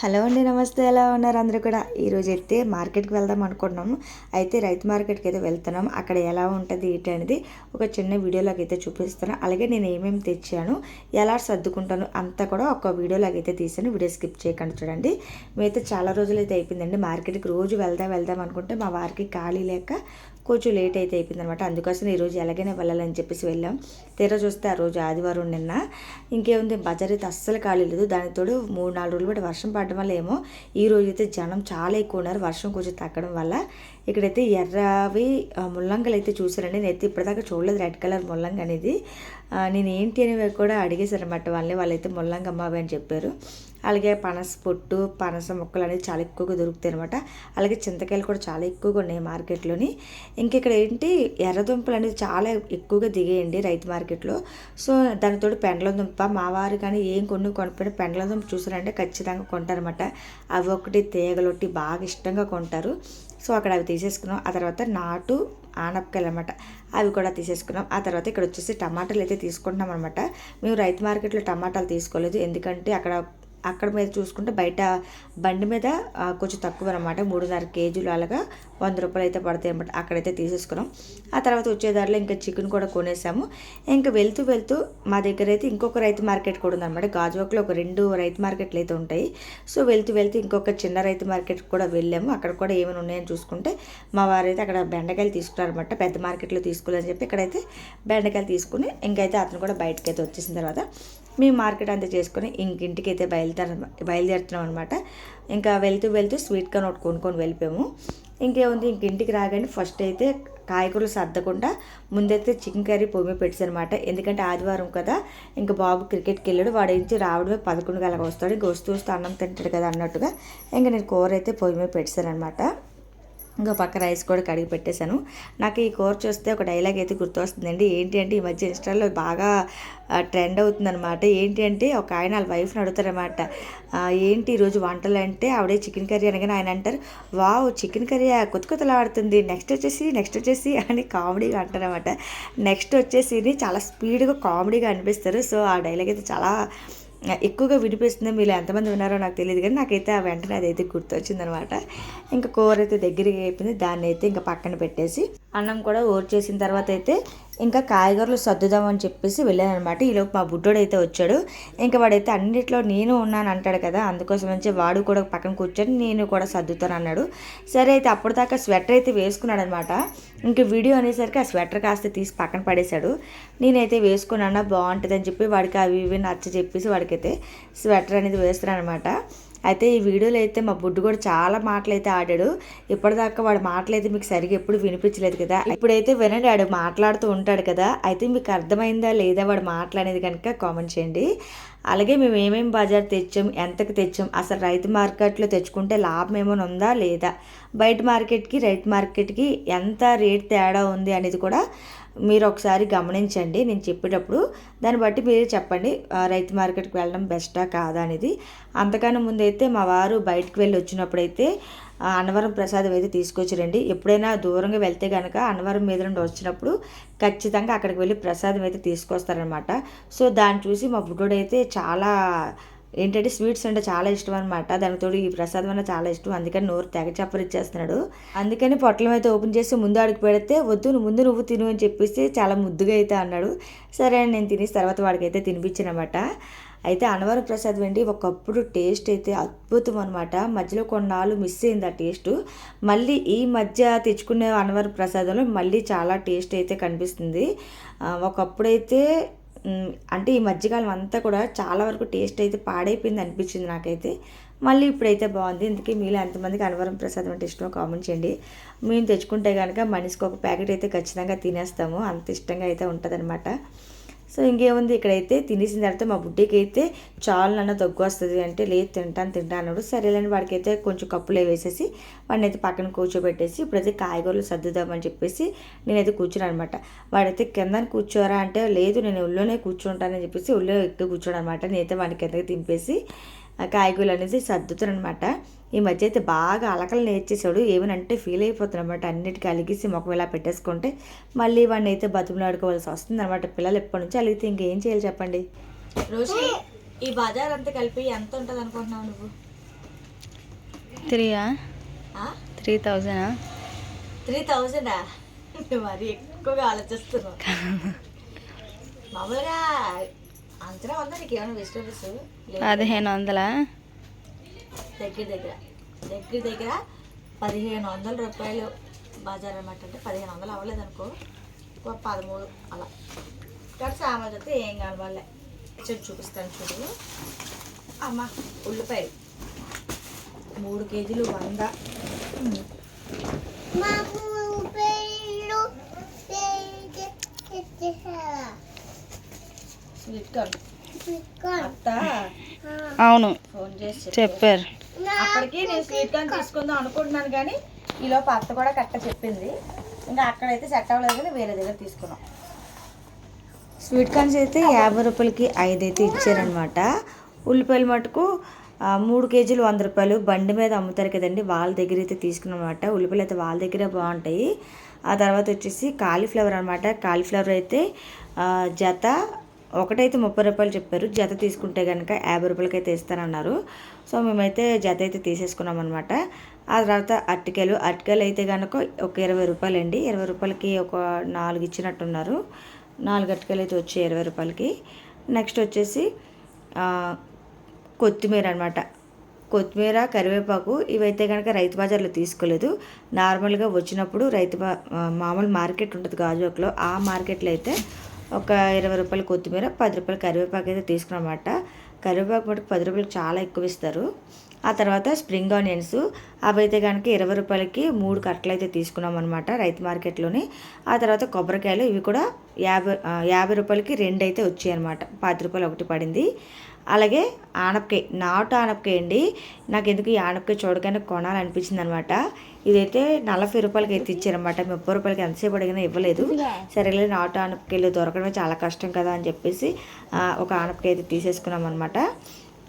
Hello అండి నమస్తే. ఎలా ఉన్నారు అందరూ కూడా? ఈరోజు అయితే మార్కెట్కి వెళ్దాం అనుకుంటున్నాము. అయితే రైతు మార్కెట్కి అయితే వెళ్తున్నాం. అక్కడ ఎలా ఉంటుంది ఏంటి అనేది ఒక చిన్న వీడియోలాగా అయితే చూపిస్తాను. అలాగే నేను ఏమేమి తెచ్చాను ఎలా సర్దుకుంటాను అంతా కూడా ఒక వీడియోలాగా అయితే తీసాను. వీడియో స్కిప్ చేయకుండా చూడండి. మేమైతే చాలా రోజులు అయితే అయిపోయిందండి. మార్కెట్కి రోజు వెళ్దాం వెళ్దాం అనుకుంటే మా వారికి ఖాళీ లేక కొంచెం లేట్ అయితే అయిపోయింది అనమాట అందుకోసం ఈరోజు ఎలాగైనా వెళ్ళాలని చెప్పేసి వెళ్ళాం. తీరా చూస్తే ఆ రోజు ఆదివారం నిన్న. ఇంకేముంది బజార్ అయితే అస్సలు ఖాళీ లేదు. దానితోడు మూడు నాలుగు రోజులు కూడా వర్షం పడడం వల్ల ఏమో ఈ రోజు అయితే జనం చాలా ఎక్కువ ఉన్నారు. వర్షం కొంచెం తగ్గడం వల్ల. ఇక్కడైతే ఎర్రవి ముల్లంగలు అయితే చూసారండి నేనైతే ఇప్పటిదాకా చూడలేదు రెడ్ కలర్ ముల్లంగ అనేది. నేను ఏంటి అనేవి కూడా అడిగేశారన్నమాట వాళ్ళని వాళ్ళైతే ముల్లంగ అవి అని చెప్పారు. అలాగే పనస పొట్టు పనస మొక్కలు అనేవి చాలా ఎక్కువగా దొరుకుతాయి అనమాట అలాగే చింతకాయలు కూడా చాలా ఎక్కువగా ఉన్నాయి మార్కెట్లోని. ఇంక ఇక్కడ ఏంటి ఎర్రదుంపలు అనేది చాలా ఎక్కువగా దిగేయండి రైతు మార్కెట్లో. సో దానితో పెండల దుంప మా వారు కానీ ఏం కొన్ని కొనిపోయిన పెండల దుంప చూసారంటే ఖచ్చితంగా కొంటారనమాట అవి ఒకటి తీగలొట్టి బాగా ఇష్టంగా కొంటారు. సో అక్కడ అవి తీసేసుకున్నాం. ఆ తర్వాత నాటు ఆనపకాయలు అనమాట అవి కూడా తీసేసుకున్నాం. ఆ తర్వాత ఇక్కడ వచ్చేసి టమాటాలు అయితే తీసుకుంటున్నాం అనమాట మేము రైతు మార్కెట్లో టమాటాలు తీసుకోలేదు. ఎందుకంటే అక్కడ అక్కడ మీద చూసుకుంటే బయట బండి మీద ఆ, కొంచెం తక్కువ అనమాట మూడున్నర కేజీలు అలాగా వంద రూపాయలు అయితే పడతాయి అనమాట అక్కడైతే తీసేసుకున్నాం. ఆ తర్వాత వచ్చే దారిలో ఇంకా చికెన్ కూడా కొనేసాము. ఇంకా వెళ్తూ వెళ్తూ మా దగ్గర అయితే ఇంకొక రైతు మార్కెట్ కూడా ఉందన్నమాట. గాజువాకలో ఒక రెండు రైతు మార్కెట్లు అయితే ఉంటాయి. సో వెళ్తూ వెళ్తూ ఇంకొక చిన్న రైతు మార్కెట్ కూడా వెళ్ళాము. అక్కడ కూడా ఏమైనా ఉన్నాయని చూసుకుంటే మా వారైతే అక్కడ బెండకాయలు తీసుకున్నారనమాట పెద్ద మార్కెట్లో తీసుకోలేదని చెప్పి ఇక్కడైతే బెండకాయలు తీసుకుని ఇంకైతే అతను కూడా బయటకి అయితే వచ్చేసిన తర్వాత మేము మార్కెట్ అంతా చేసుకొని ఇంకింటికి అయితే బయలుదేర బయలుదేరుతున్నాం అనమాట ఇంకా వెళ్తూ వెళ్తూ స్వీట్ కార్న్ ఒకటి కొనుక్కొని వెళ్ళిపోయాము. ఇంకేముంది ఇంక ఇంటికి రాగానే ఫస్ట్ అయితే కాయగూరలు సర్దకుండా ముందైతే చికెన్ కర్రీ పొమ్మి మీద ఎందుకంటే ఆదివారం కదా ఇంకా బాబు క్రికెట్కి వెళ్ళాడు. వాడు నుంచి రావడమే పదకొండు గలగా వస్తాడు. ఇంక వస్తూ వస్తూ అన్నం తింటాడు కదా అన్నట్టుగా ఇంకా నేను కూర అయితే పొయ్యి మీద పెట్టానమాట ఇంకా పక్క రైస్ కూడా కడిగి పెట్టేశాను. నాకు ఈ కూర చూస్తే ఒక డైలాగ్ అయితే గుర్తొస్తుందండి. ఏంటి అంటే ఈ మధ్య ఇన్స్టాల్లో బాగా ట్రెండ్ అవుతుందన్నమాట. ఏంటి అంటే ఒక ఆయన వాళ్ళ వైఫ్ని అడుగుతారనమాట ఏంటి ఈరోజు వంటలు అంటే ఆవిడే చికెన్ కర్రీ అనగానే ఆయన అంటారు వావ్ చికెన్ కర్రీ కొత్త కొత్తలాడుతుంది నెక్స్ట్ వచ్చేసి నెక్స్ట్ వచ్చేసి అని కామెడీగా అంటారనమాట నెక్స్ట్ వచ్చేసి చాలా స్పీడ్గా కామెడీగా అనిపిస్తారు. సో ఆ డైలాగ్ అయితే చాలా ఎక్కువగా వినిపిస్తుంది మీరు ఎంతమంది విన్నారో నాకు తెలియదు కానీ నాకైతే ఆ వెంటనే అదైతే గుర్తొచ్చిందనమాట. ఇంకా కూర అయితే దగ్గరికి అయిపోయింది దాన్ని అయితే ఇంకా పక్కన పెట్టేసి అన్నం కూడా ఓర్చేసిన తర్వాత అయితే ఇంకా కాయగూరలు సర్దుదామని చెప్పేసి వెళ్ళాను అనమాట ఈలోపు మా బుడ్డోడు అయితే వచ్చాడు. ఇంకా వాడైతే అన్నిట్లో నేను ఉన్నాను అంటాడు కదా అందుకోసం నుంచి వాడు కూడా పక్కన కూర్చొని నేను కూడా సర్దుతాను అన్నాడు. సరే అయితే అప్పటిదాకా స్వెటర్ అయితే వేసుకున్నాడు అనమాట ఇంక వీడియో అనేసరికి ఆ స్వెటర్ కాస్త తీసి పక్కన పడేశాడు. నేనైతే వేసుకున్నానా బాగుంటుందని చెప్పి వాడికి అవి ఇవి నచ్చ చెప్పేసి వాడికైతే స్వెటర్ అనేది వేస్తున్నాను అనమాట అయితే ఈ వీడియోలో అయితే మా బుడ్డు కూడా చాలా మాటలు అయితే ఆడాడు. ఇప్పటిదాకా వాడు మాటలు అయితే మీకు సరిగా ఎప్పుడు వినిపించలేదు కదా. ఇప్పుడైతే వినండి వాడు మాట్లాడుతూ ఉంటాడు కదా. అయితే మీకు అర్థమైందా లేదా వాడు మాట్లాడేది కనుక కామెంట్ చేయండి. అలాగే మేము ఏమేమి బజార్ తెచ్చాం ఎంతకు తెచ్చాం అసలు రైతు మార్కెట్లో తెచ్చుకుంటే లాభం ఏమైనా ఉందా లేదా బయట మార్కెట్కి రైతు మార్కెట్కి ఎంత రేట్ తేడా ఉంది అనేది కూడా మీరు ఒకసారి గమనించండి నేను చెప్పేటప్పుడు. దాన్ని బట్టి మీరు చెప్పండి రైతు మార్కెట్కి వెళ్ళడం బెస్టా కాదా అనేది. అంతకన్నా ముందైతే మా వారు బయటకు వెళ్ళి వచ్చినప్పుడైతే అన్నవరం ప్రసాదం అయితే తీసుకొచ్చారండి. ఎప్పుడైనా దూరంగా వెళ్తే కనుక అన్నవరం మీద నుండి వచ్చినప్పుడు ఖచ్చితంగా అక్కడికి వెళ్ళి ప్రసాదం అయితే తీసుకొస్తారనమాట సో దాన్ని చూసి మా బుడ్డోడు అయితే చాలా ఏంటంటే స్వీట్స్ అంటే చాలా ఇష్టం అనమాట దానికి తోడు ఈ ప్రసాదం అన్న చాలా ఇష్టం. అందుకని నోరు తెగ చప్పరిచ్చేస్తున్నాడు అందుకని పొట్లం అయితే ఓపెన్ చేసి ముందు అడుగు పెడితే వద్దు ముందు నువ్వు తిను అని చెప్పేసి చాలా ముద్దుగా అయితే అన్నాడు. సరే అని నేను తినేసి తర్వాత వాడికైతే తినిపించానమాట అయితే అనవరం ప్రసాదం అండి. ఒకప్పుడు టేస్ట్ అయితే అద్భుతం అనమాట మధ్యలో కొన్నాళ్ళు మిస్ అయింది ఆ టేస్ట్. మళ్ళీ ఈ మధ్య తెచ్చుకునే అనవరం ప్రసాదంలో మళ్ళీ చాలా టేస్ట్ అయితే కనిపిస్తుంది. ఒకప్పుడైతే అంటే ఈ మధ్యకాలం అంతా కూడా చాలా వరకు టేస్ట్ అయితే పాడైపోయింది అనిపించింది నాకైతే. మళ్ళీ ఇప్పుడైతే బాగుంది. ఇందుకే మీలో ఎంతమందికి అనవరం ప్రసాదం అంటే ఇష్టమో కామెంట్ చేయండి. మేము తెచ్చుకుంటే కనుక మనిషికి ఒక ప్యాకెట్ అయితే ఖచ్చితంగా తినేస్తాము. అంత ఇష్టంగా అయితే ఉంటుందన్నమాట. సో ఇంకేముంది ఇక్కడైతే తినేసిన తర్వాత మా బుడ్డికి అయితే చాలు నన్న దగ్గు వస్తుంది అంటే లేదు తింటాను తింటాను అన్నాడు. సరేలేని వాడికైతే కొంచెం కప్పులో వేసేసి వాడిని అయితే పక్కన కూర్చోబెట్టేసి ఇప్పుడైతే కాయగూరలు సర్దుదామని చెప్పేసి నేనైతే కూర్చున్నాను అనమాట వాడైతే కింద కూర్చోరా అంటే లేదు నేను ఒళ్ళోనే కూర్చుంటానని చెప్పేసి ఒళ్ళో ఎక్కువ కూర్చోడు అనమాట నేనైతే వాడిని కిందకి తింపేసి కాయగూరలు అనేది సర్దుతాను అనమాట ఈ మధ్య అయితే బాగా అలకలు నేర్చేసాడు ఏమనంటే ఫీల్ అయిపోతాను అనమాట అన్నిటికీ అలిగిసి మొక్క ఇలా పెట్టేసుకుంటే మళ్ళీ వాడిని అయితే బతుకులాడుకోవాల్సి వస్తుంది అనమాట పిల్లలు ఎప్పటి నుంచి అలిగితే ఇంకేం చేయాలి చెప్పండి? రోజు ఈ బజార్ అంతా కలిపి ఎంత ఉంటుంది అనుకుంటున్నావు నువ్వు? త్రీయా? త్రీ థౌజండా? త్రీ థౌజండా? మరి ఎక్కువగా ఆలోచిస్తున్నావు. మామూలుగా అంచనా ఉందా నీకు ఏమైనా వెజిటేబుల్స్ పదిహేను వందలా? దగ్గర దగ్గర దగ్గర దగ్గర పదిహేను వందల రూపాయలు బజార్ అనమాట అంటే పదిహేను వందలు అవ్వలేదు అనుకో ఒక పదమూడు అలా. కానీ సామాన్ అయితే ఏం కావాలి చెప్పి చూపిస్తాను చూడు. అమ్మ ఉల్లిపాయలు. మూడు కేజీలు వంద. Sweet corn. అత్త. అవును. ఫోన్ చేసి చెప్పారు. అక్కడికి నేను స్వీట్ కార్న్ తీసుకుందాం అనుకుంటున్నాను కానీ ఈలోపు అత్త కూడా కరెక్ట్ చెప్పింది. ఇంకా అక్కడైతే సెట్ అవ్వలేదు కానీ వేరే దగ్గర తీసుకున్నాం. స్వీట్ కార్న్స్ అయితే యాభై రూపాయలకి ఐదు అయితే ఇచ్చారనమాట ఉల్లిపాయలు మటుకు మూడు కేజీలు వంద రూపాయలు. బండి మీద అమ్ముతారు కదండి వాళ్ళ దగ్గర అయితే తీసుకున్నమాట ఉల్లిపాయలు అయితే వాళ్ళ దగ్గరే బాగుంటాయి. ఆ తర్వాత వచ్చేసి కాలీఫ్లవర్ అనమాట కాలీఫ్లవర్ అయితే జత ఒకటైతే ముప్పై రూపాయలు చెప్పారు. జత తీసుకుంటే కనుక యాభై రూపాయలకి అయితే ఇస్తానన్నారు. సో మేమైతే జత అయితే తీసేసుకున్నాం అనమాట ఆ తర్వాత అట్టికలు. అట్టికలు అయితే కనుక ఒక ఇరవై రూపాయలు అండి ఇరవై రూపాయలకి ఒక నాలుగు ఇచ్చినట్టున్నారు. నాలుగు అట్టికలు అయితే వచ్చాయి ఇరవై రూపాయలకి. నెక్స్ట్ వచ్చేసి కొత్తిమీర అనమాట కొత్తిమీర కరివేపాకు ఇవైతే కనుక రైతు బజార్లో తీసుకోలేదు. నార్మల్గా వచ్చినప్పుడు రైతు బా మామూలు మార్కెట్ ఉంటుంది గాజువాకలో ఆ మార్కెట్లో అయితే ఒక ఇరవై రూపాయల కొత్తిమీర పది రూపాయల కరివేపాకు అయితే తీసుకున్నమాట. కరివేపాకు మటుకు పది రూపాయలకి చాలా ఎక్కువ ఇస్తారు. ఆ తర్వాత స్ప్రింగ్ ఆనియన్స్ అవి అయితే కనుక ఇరవై రూపాయలకి మూడు కట్టలు అయితే తీసుకున్నాం అనమాట రైతు మార్కెట్లోని. ఆ తర్వాత కొబ్బరికాయలు ఇవి కూడా యాభై యాభై రూపాయలకి రెండు అయితే వచ్చాయి అనమాట పది రూపాయలు ఒకటి పడింది. అలాగే ఆనపకాయ నాటు ఆనపకాయ అండి. నాకు ఎందుకు ఈ ఆనపకాయ చూడగానే కొనాలనిపించింది అనమాట ఇదైతే నలభై రూపాయలకి అయితే ఇచ్చారనమాట ముప్పై రూపాయలకి ఎంతసేపు అడిగినా ఇవ్వలేదు. సరేలే నాటు ఆనపకాయలు దొరకడమే చాలా కష్టం కదా అని చెప్పేసి ఒక ఆనపకాయ అయితే తీసేసుకున్నాం అనమాట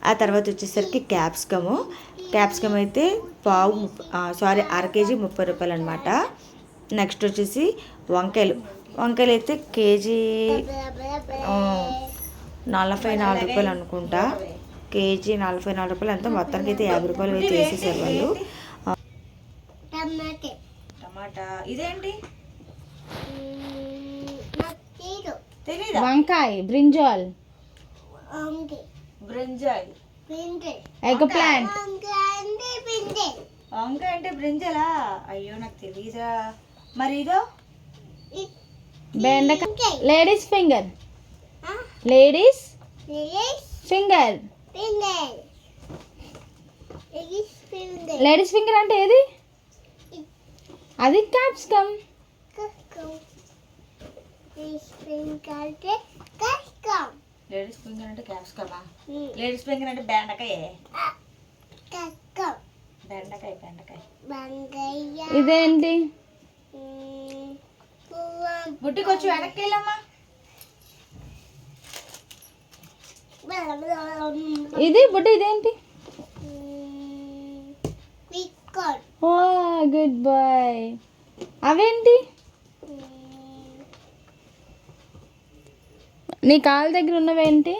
ఆ తర్వాత వచ్చేసరికి క్యాప్సికము. క్యాప్సికమ్ అయితే పావు సారీ అర కేజీ ముప్పై రూపాయలు అనమాట నెక్స్ట్ వచ్చేసి వంకాయలు. వంకాయలు అయితే కేజీ నలభై నాలుగు రూపాయలు అనుకుంటా. కేజీ నలభై నాలుగు రూపాయలు అంతా మొత్తానికి అయితే యాభై రూపాయలు అయితే వేసేసారు వాళ్ళు. ఆ, టమాటా ఇదేంటి తెలీదా? వంకాయ బ్రింజాల్. బ్రింజాల్. Egg plant. వంకాయ అంటే బ్రింజలా. అయ్యో నాకు తెలీదా. మరి ఇదో? బెండకాయ ladies finger. Ladies finger. Ladies finger అంటే ఏది? అది క్యాప్సికమ్. లేడీస్ ఫింగర్ అంటే క్యాప్సికమా? లేడీస్ ఫింగర్ అంటే బెండకాయ? బెండకాయ బెండకాయ. ఇదేంటి? బుట్టి కొంచెం వెనక్కి వెళ్ళమ్మా ఇది బుడ్డి ఇదేంటి ఓ గుడ్ బాయ్ అవేంటి? నీ కాళ్ళ దగ్గర ఉన్నవేంటి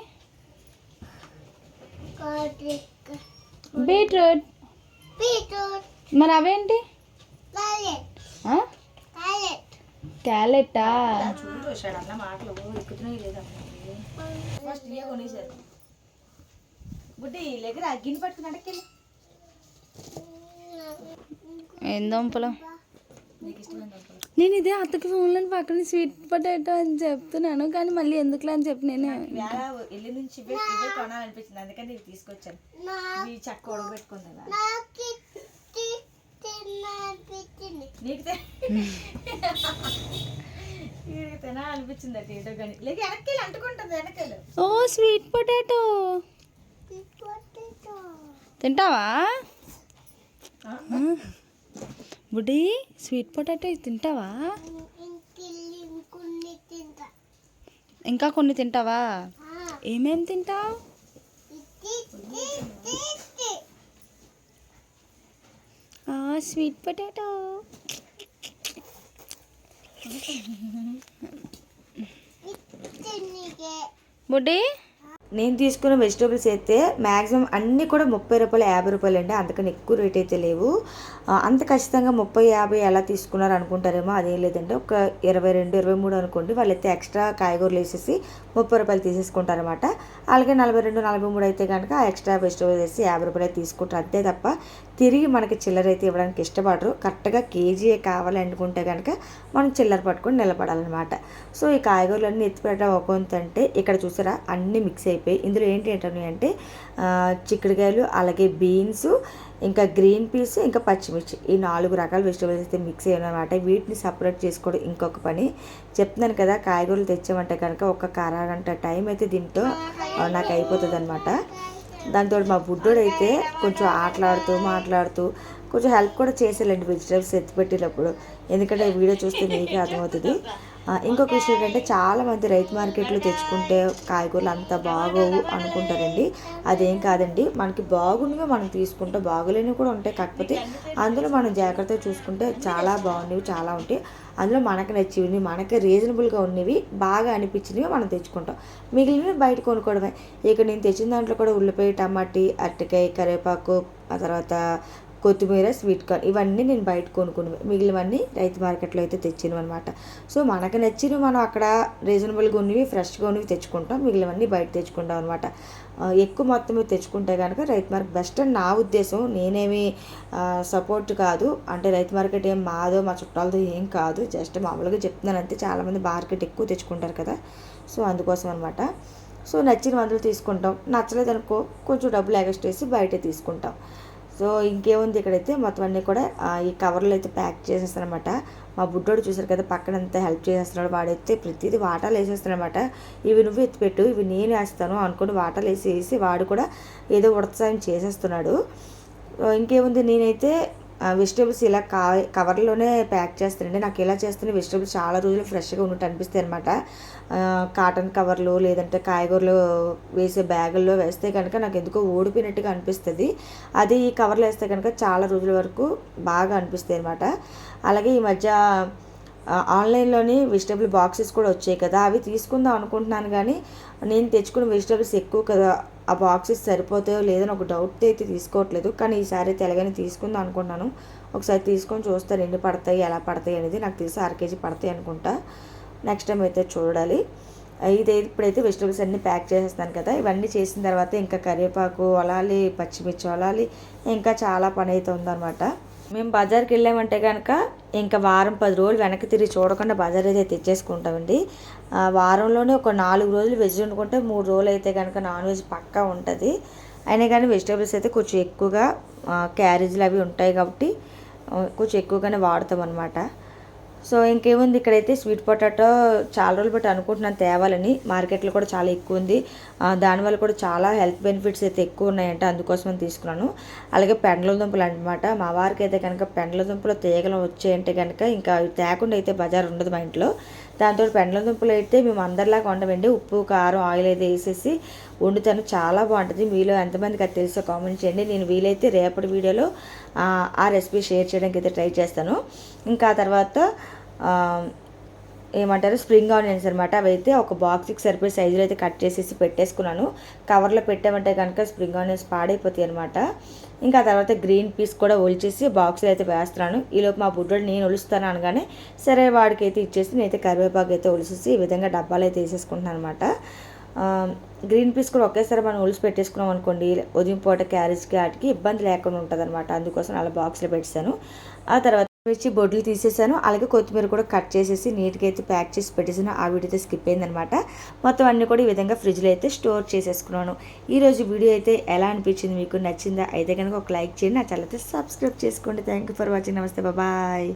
బీట్రూట్. మరి అవేంటి? ఆ? క్యారెట్టా చూడు వచ్చాడు అన్న మాటలు ఎక్కుతున్నాయి లేదా ఫస్ట్ ఇవే కొనేసారు బుడ్డి దగ్గర గిన్నె పట్టుకుని అడక్కెళ్ళి ఏం దుంపలు. నేను ఇదే అత్తకి ఫోన్లో పక్కన స్వీట్ పొటాటో అని చెప్తున్నాను కానీ మళ్ళీ ఎందుకులా అని చెప్పి నేను ఇల్లు నుంచి ఇవే ఇవే కొనాలనిపించింది అందుకని ఇవి తీసుకొచ్చాను. ఇవి చక్క తినాలనిపించింది కానీ. లేక వెనక్కి అంటుకుంటుంది వెనకాల ఓ స్వీట్ పొటాటో తింటావా? బుడి స్వీట్ పొటాటో తింటావా? ఇంకా కొన్ని తింటావా? ఏమేం తింటావు? Sweet potato. బుడ్డి నేను తీసుకున్న వెజిటేబుల్స్ అయితే మ్యాక్సిమం అన్నీ కూడా ముప్పై రూపాయలు యాభై రూపాయలు అండి అందుకని ఎక్కువ రేట్ అయితే లేవు. అంత ఖచ్చితంగా ముప్పై యాభై ఎలా తీసుకున్నారు అనుకుంటారేమో అదేం లేదండి. ఒక ఇరవై రెండు ఇరవై మూడు అనుకోండి. వాళ్ళైతే ఎక్స్ట్రా కాయగూరలు వేసేసి ముప్పై రూపాయలు తీసేసుకుంటారనమాట అలాగే నలభై రెండు నలభై మూడు అయితే కనుక ఎక్స్ట్రా వెజిటబుల్స్ వేసి యాభై రూపాయలు తీసుకుంటారు. అంతే తప్ప తిరిగి మనకి చిల్లర అయితే ఇవ్వడానికి ఇష్టపడరు. కరెక్ట్గా కేజీ కావాలి అనుకుంటే కనుక మనం చిల్లర పట్టుకొని నిలబడాలన్నమాట. సో ఈ కాయగూరలన్నీ ఎత్తిపెట్టడం ఒక అంటే ఇక్కడ చూసారా? అన్నీ మిక్స్ అయిపోయి ఇందులో ఏంటి ఏంటని అంటే చిక్కుడుకాయలు అలాగే బీన్స్ ఇంకా గ్రీన్ పీస్ ఇంకా పచ్చిమిర్చి ఈ నాలుగు రకాల వెజిటేబుల్స్ అయితే మిక్స్ అయ్యాయన్నమాట వీటిని సపరేట్ చేసుకోవడం ఇంకొక పని. చెప్తున్నాను కదా కాయగూరలు తెచ్చామంటే కనుక ఒక అరగంట టైం అయితే దీంతో నాకు అయిపోతుంది అనమాట దాంతో మా బుడ్డోడు అయితే కొంచెం ఆటలాడుతూ మాట్లాడుతూ కొంచెం హెల్ప్ కూడా చేసేయాలండి వెజిటేబుల్స్ ఎత్తిపెట్టేటప్పుడు. ఎందుకంటే వీడియో చూస్తే మీకే అర్థమవుతుంది. ఇంకొక విషయం ఏంటంటే చాలామంది రైతు మార్కెట్లో తెచ్చుకుంటే కాయగూరలు అంత బాగోవు అనుకుంటారండి. అదేం కాదండి. మనకి బాగున్నవి మనం తీసుకుంటే బాగోలేనివి కూడా ఉంటాయి. కాకపోతే అందులో మనం జాగ్రత్తగా చూసుకుంటే చాలా బాగున్నవి చాలా ఉంటాయి. అందులో మనకు నచ్చినవి మనకి రీజనబుల్గా ఉన్నవి బాగా అనిపించినవి మనం తెచ్చుకుంటాం. మిగిలినవి బయట కొనుక్కోవడమే. ఇక నేను తెచ్చిన దాంట్లో కూడా ఉల్లిపాయ టమాటీ అరటికాయ కరివేపాకు ఆ తర్వాత కొత్తిమీర స్వీట్ కార్న్ ఇవన్నీ నేను బయట కొనుక్కుని మిగిలినవన్నీ రైతు మార్కెట్లో అయితే తెచ్చినవి అనమాట సో మనకు నచ్చినవి మనం అక్కడ రీజనబుల్గా ఉన్నవి ఫ్రెష్గా ఉన్నవి తెచ్చుకుంటాం మిగిలినవన్నీ బయట తెచ్చుకుంటాం అనమాట ఎక్కువ మొత్తం తెచ్చుకుంటే కనుక రైతు మార్కెట్ బెస్ట్ అని నా ఉద్దేశం. నేనేమి సపోర్ట్ కాదు. అంటే రైతు మార్కెట్ ఏం మాదో మా చుట్టాలతో ఏం కాదు. జస్ట్ మామూలుగా చెప్తున్నాను అంతే చాలామంది మార్కెట్ ఎక్కువ తెచ్చుకుంటారు కదా. సో అందుకోసం అనమాట సో నచ్చిన మందులు తీసుకుంటాం. నచ్చలేదు అనుకో కొంచెం డబ్బులు ఎగస్ట్ వేసి బయట తీసుకుంటాం. సో ఇంకేముంది ఇక్కడైతే మొత్తం అన్నీ కూడా ఈ కవర్లో అయితే ప్యాక్ చేసేస్తానమాట మా బుడ్డోడు చూసారు కదా పక్కన అంతా హెల్ప్ చేసేస్తున్నాడు. వాడైతే ప్రతిదీ వాటాలు వేసేస్తానమాట ఇవి నువ్వు ఎత్తిపెట్టు ఇవి నేను వేస్తాను అనుకుని వాటాలు వేసి వేసి వాడు కూడా ఏదో ఉత్సాహం చేసేస్తున్నాడు. ఇంకేముంది నేనైతే వెజిటేబుల్స్ ఇలా కా కవర్లోనే ప్యాక్ చేస్తానండి. నాకు ఇలా చేస్తేనే వెజిటేబుల్స్ చాలా రోజులు ఫ్రెష్గా ఉన్నట్టు అనిపిస్తాయి అనమాట కాటన్ కవర్లు లేదంటే కాయగూరలు వేసే బ్యాగుల్లో వేస్తే కనుక నాకు ఎందుకో ఓడిపోయినట్టుగా అనిపిస్తుంది. అది ఈ కవర్లో వేస్తే కనుక చాలా రోజుల వరకు బాగా అనిపిస్తాయి అనమాట అలాగే ఈ మధ్య ఆన్లైన్లోని వెజిటేబుల్ బాక్సెస్ కూడా వచ్చాయి కదా అవి తీసుకుందాం అనుకుంటున్నాను కానీ నేను తెచ్చుకున్న వెజిటేబుల్స్ ఎక్కువ కదా ఆ బాక్సెస్ సరిపోతాయో లేదని ఒక డౌట్ అయితే తీసుకోవట్లేదు. కానీ ఈసారి అయితే తీసుకుందాం అనుకుంటున్నాను. ఒకసారి తీసుకొని చూస్తాను ఎన్ని పడతాయి ఎలా పడతాయి అనేది నాకు తెలిసి అర కేజీ పడతాయి అనుకుంటా. నెక్స్ట్ టైం అయితే చూడాలి. ఇది ఇప్పుడైతే వెజిటబుల్స్ అన్నీ ప్యాక్ చేసేస్తాను కదా ఇవన్నీ చేసిన తర్వాత ఇంకా కరివేపాకు అలాలి పచ్చిమిర్చి అలాలి ఇంకా చాలా పని అయితే ఉందన్నమాట. మేము బజార్కి వెళ్ళామంటే కనుక ఇంకా వారం పది రోజులు వెనక్కి తిరిగి చూడకుండా బజార్ అయితే తెచ్చేసుకుంటామండి. ఆ, వారంలోనే ఒక నాలుగు రోజులు వెజ్ వండుకుంటే మూడు రోజులు అయితే కనుక నాన్ వెజ్ పక్కా ఉంటుంది. అయినా కానీ వెజిటేబుల్స్ అయితే కొంచెం ఎక్కువగా క్యారేజీలు అవి ఉంటాయి కాబట్టి కొంచెం ఎక్కువగానే వాడతాం అనమాట సో ఇంకేముంది ఇక్కడైతే స్వీట్ పొటాటో చాలా రోజులు బట్టి అనుకుంటున్నాను తేవాలని. మార్కెట్లో కూడా చాలా ఎక్కువ ఉంది. దానివల్ల కూడా చాలా హెల్త్ బెనిఫిట్స్ అయితే ఎక్కువ ఉన్నాయంట అందుకోసం తీసుకున్నాను. అలాగే పెండల దుంపలు అనమాట మా వారికి అయితే కనుక పెండల దుంపలు తీగలు వచ్చాయంటే కనుక ఇంకా తేకుండా అయితే బజార్ ఉండదు మా ఇంట్లో. దాంతో పెండల దుంపలు అయితే మేము అందరిలాగా వండమండి. ఉప్పు కారం ఆయిల్ అయితే వేసేసి వండుతాను. చాలా బాగుంటుంది. మీలో ఎంతమందికి అది తెలుసో కామెంట్ చేయండి. నేను వీలైతే రేపటి వీడియోలో ఆ, రెసిపీ షేర్ చేయడానికి అయితే ట్రై చేస్తాను. ఇంకా తర్వాత ఏమంటారు? స్ప్రింగ్ ఆనియన్స్ అనమాట అవి అయితే ఒక బాక్స్కి సరిపోయే సైజులో అయితే కట్ చేసేసి పెట్టేసుకున్నాను. కవర్లో పెట్టామంటే కనుక స్ప్రింగ్ ఆనియన్స్ పాడైపోతాయి అనమాట ఇంకా ఆ తర్వాత గ్రీన్ పీస్ కూడా ఒలిచేసి బాక్స్లో అయితే వేస్తున్నాను. ఈలోపు మా బుడ్డోడు నేను ఒలుస్తాను అనగానే సరే వాడికి అయితే ఇచ్చేసి నేనైతే కరివేపాకు అయితే ఒలిసేసి ఈ విధంగా డబ్బాలు అయితే వేసేసుకుంటున్నాను అనమాట. గ్రీన్ పీస్ కూడా ఒకేసారి మనం ఒలిసి పెట్టేసుకున్నాం అనుకోండి ఉదయం పూట క్యారేజ్కి వాటికి ఇబ్బంది లేకుండా ఉంటుంది అనమాట అందుకోసం అలా బాక్స్లో పెట్టాను ఆ తర్వాత మిర్చి బొడ్లు తీసేసాను. అలాగే కొత్తిమీర కూడా కట్ చేసేసి నీట్గా అయితే ప్యాక్ చేసి పెట్టేసాను. ఆ వీడియో అయితే స్కిప్ అయిందనమాట. మొత్తం అన్నీ కూడా ఈ విధంగా ఫ్రిడ్జ్లో అయితే స్టోర్ చేసేసుకున్నాను. ఈరోజు వీడియో అయితే ఎలా అనిపించింది మీకు నచ్చిందా? అయితే కనుక ఒక లైక్ చేయండి. నా ఛానల్ అయితే సబ్స్క్రైబ్ చేసుకోండి. Thank you for watching. నమస్తే. బాబాయ్